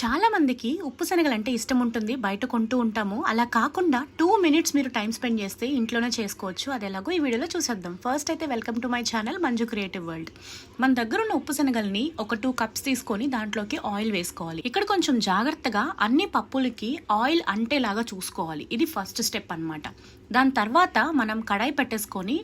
చాలామందికి ఉప్పు శనగలు అంటే ఇష్టం ఉంటుంది బయట కొంటూ ఉంటాము. అలా కాకుండా టూ మినిట్స్ మీరు టైం స్పెండ్ చేస్తే ఇంట్లోనే చేసుకోవచ్చు. అది ఎలాగో ఈ వీడియోలో చూసేద్దాం. ఫస్ట్ అయితే welcome to my channel Manju creative world. మన దగ్గర ఉన్న ఉప్పు శనగల్ని ఒక టూ కప్స్ తీసుకొని దాంట్లోకి ఆయిల్ వేసుకోవాలి. ఇక్కడ కొంచెం జాగ్రత్తగా అన్ని పప్పులకి ఆయిల్ అంటేలాగా చూసుకోవాలి. ఇది ఫస్ట్ స్టెప్ అన్నమాట. దాని తర్వాత మనం కడాయి పెట్టేసుకొని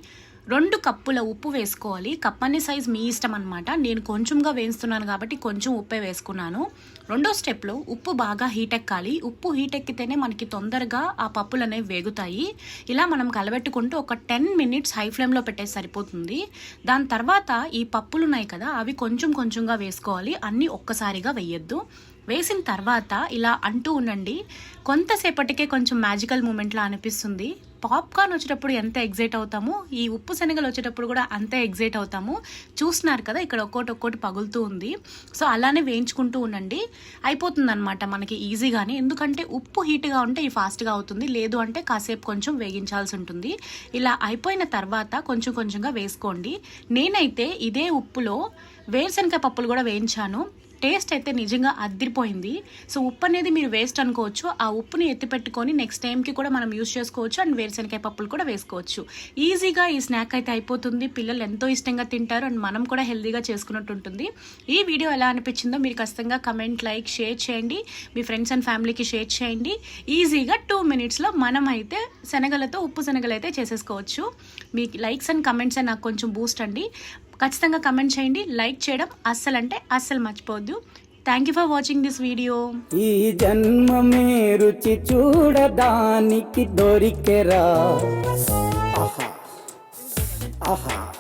రెండు కప్పుల ఉప్పు వేసుకోవాలి. కప్పని సైజ్ మీ ఇష్టం అనమాట నేను కొంచెంగా వేస్తున్నాను కాబట్టి కొంచెం ఉప్పే వేసుకున్నాను. రెండో స్టెప్లో ఉప్పు బాగా హీట్ ఎక్కాలి. ఉప్పు హీట్ ఎక్కితేనే మనకి తొందరగా ఆ పప్పులు అనేవి వేగుతాయి. ఇలా మనం కలబెట్టుకుంటూ ఒక టెన్ మినిట్స్ హై ఫ్లేమ్లో పెట్టేసి సరిపోతుంది. దాని తర్వాత ఈ పప్పులు ఉన్నాయి కదా అవి కొంచెం కొంచెంగా వేసుకోవాలి. అన్నీ ఒక్కసారిగా వేయొద్దు. వేసిన తర్వాత ఇలా అంటూ ఉండండి. కొంతసేపటికే కొంచెం మ్యాజికల్ మూమెంట్లా అనిపిస్తుంది. పాప్కార్న్ వచ్చేటప్పుడు ఎంత ఎగ్జైట్ అవుతామో ఈ ఉప్పు శనగలు వచ్చేటప్పుడు కూడా అంతే ఎగ్జైట్ అవుతాము. చూస్తున్నారు కదా ఇక్కడ ఒక్కోటి ఒక్కోటి పగులుతూ ఉంది. సో అలానే వేయించుకుంటూ ఉండండి. అయిపోతుంది అనమాట మనకి ఈజీగానే. ఎందుకంటే ఉప్పు హీట్గా ఉంటే ఇది ఫాస్ట్గా అవుతుంది. లేదు అంటే కాసేపు కొంచెం వేగించాల్సి ఉంటుంది. ఇలా అయిపోయిన తర్వాత కొంచెం కొంచెంగా వేసుకోండి. నేనైతే ఇదే ఉప్పులో వేరుశనగ పప్పులు కూడా వేయించాను. టేస్ట్ అయితే నిజంగా అద్దిరిపోయింది సో ఉప్పు అనేది మీరు వేస్ట్ అనుకోవచ్చు. ఆ ఉప్పుని ఎత్తిపెట్టుకొని నెక్స్ట్ టైంకి కూడా మనం యూస్ చేసుకోవచ్చు. అండ్ వేరుశనకాయ పప్పులు కూడా వేసుకోవచ్చు. ఈజీగా ఈ స్నాక్ అయితే అయిపోతుంది. పిల్లలు ఎంతో ఇష్టంగా తింటారు. అండ్ మనం కూడా హెల్తీగా చేసుకున్నట్టు ఉంటుంది. ఈ వీడియో ఎలా అనిపించిందో మీరు ఖచ్చితంగా కమెంట్ లైక్ షేర్ చేయండి. మీ ఫ్రెండ్స్ అండ్ ఫ్యామిలీకి షేర్ చేయండి. ఈజీగా టూ మినిట్స్లో మనం అయితే శనగలతో ఉప్పు శనగలు అయితే చేసేసుకోవచ్చు. మీ లైక్స్ అండ్ కమెంట్స్ నాకు కొంచెం బూస్ట్ అండి. ఖచ్చితంగా కమెంట్ చేయండి. లైక్ చేయడం అస్సలు అంటే అస్సలు మర్చిపోవద్దు. Thank you for watching this video ఈ జన్మమే రుచి చూడడానికి దొరికెరా. ఆహా. ఆహా.